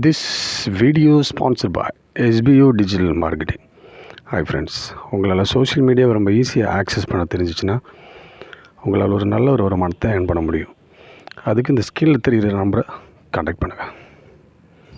This video sponsor by SBO digital marketing hi friends உங்களால் social மீடியாவை ரொம்ப ஈஸியாக ஆக்சஸ் பண்ண தெரிஞ்சிச்சுன்னா உங்களால் ஒரு நல்ல ஒரு வருமானத்தை ஏர்ன் பண்ண முடியும். அதுக்கு இந்த ஸ்கில் தெரிகிற நம்பரை கான்டாக்ட் பண்ணுங்கள்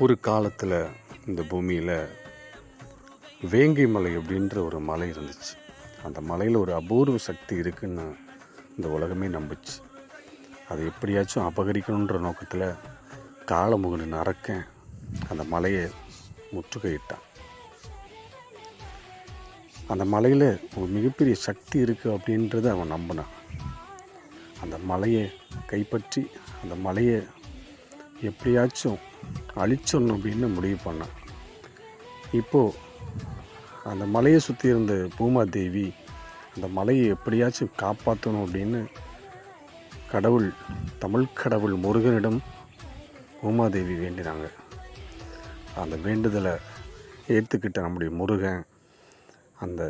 ஒரு காலத்தில் இந்த பூமியில் வேங்கை மலை அப்படின்ற ஒரு மலை இருந்துச்சு. அந்த மலையில் ஒரு அபூர்வ சக்தி இருக்குன்னு இந்த உலகமே நம்புச்சு. அதை எப்படியாச்சும் அபகரிக்கணுன்ற நோக்கத்தில் காலமுகனின் அரக்கன் அந்த மலையை முற்றுகையிட்டான். அந்த மலையில் ஒரு மிகப்பெரிய சக்தி இருக்குது அப்படின்றத அவன் நம்பினான். அந்த மலையை கைப்பற்றி அந்த மலையை எப்படியாச்சும் அழிச்சிடணும் அப்படின்னு முடிவு பண்ணேன். இப்போது அந்த மலையை சுற்றி இருந்த பூமா தேவி அந்த மலையை எப்படியாச்சும் காப்பாற்றணும் அப்படின்னு கடவுள் தமிழ் கடவுள் முருகனிடம் பூமாதேவி வேண்டினாங்க. அந்த வேண்டுதலை ஏற்றுக்கிட்ட நம்முடைய முருகன் அந்த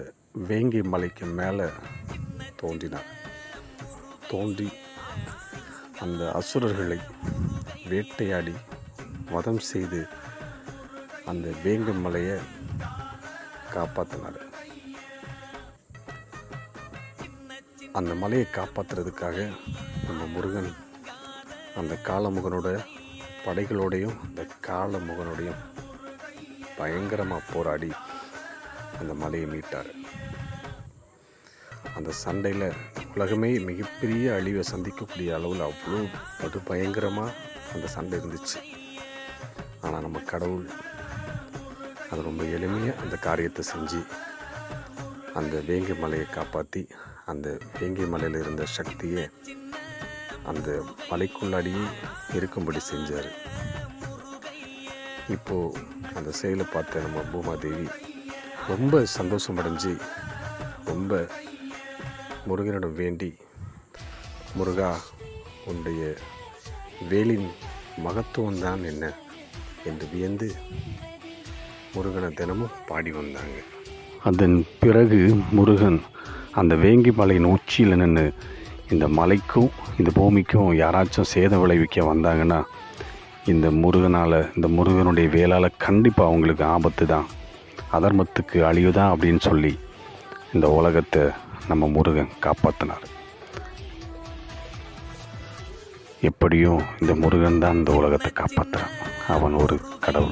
வேங்கி மலைக்கு மேலே தோன்றினார். தோன்றி அந்த அசுரர்களை வேட்டையாடி வதம் செய்து அந்த வேங்கை மலையை காப்பாற்றினார் அந்த மலையை காப்பாற்றுறதுக்காக நம்ம முருகன் அந்த காலமுகனோட படைகளோடையும் அந்த காலமுகனோடையும் பயங்கரமாக போராடி அந்த மலையை மீட்டார். அந்த சண்டையில் உலகமே மிகப்பெரிய அழிவை சந்திக்கக்கூடிய அளவில் அவ்வளோ படு பயங்கரமாக அந்த சண்டை இருந்துச்சு. ஆனால் நம்ம கடவுள். அது ரொம்ப எளிமையாக அந்த காரியத்தை செஞ்சு அந்த வேங்கை மலையை காப்பாற்றி அந்த வேங்கை மலையில் இருந்த சக்தியை அந்த மலைக்குள்ளாடியே இருக்கும்படி செஞ்சார். இப்போது அந்த செயலை பார்த்த நம்ம பூமாதேவி ரொம்ப சந்தோஷமடைஞ்சு ரொம்ப முருகனிடம் வேண்டி முருகா உன்னுடைய வேலின் மகத்துவம் தான் என்ன? என்று வியந்து முருகனை தினமும் பாடி வந்தாங்க. அதன் பிறகு முருகன் அந்த வேங்கி மலையின் உச்சியில் நின்று இந்த மலைக்கும் இந்த பூமிக்கும் யாராச்சும் சேதம் விளைவிக்க வந்தாங்கன்னா இந்த முருகனால் இந்த முருகனுடைய வேலால் கண்டிப்பாக அவங்களுக்கு ஆபத்து தான் அதர்மத்துக்கு அழிவுதான் அப்படின்னு சொல்லி இந்த உலகத்தை நம்ம முருகன் காப்பாற்றினார் எப்படியும் இந்த முருகன் தான் இந்த உலகத்தை காப்பாற்றுறான் அவன் ஒரு கடவுள்.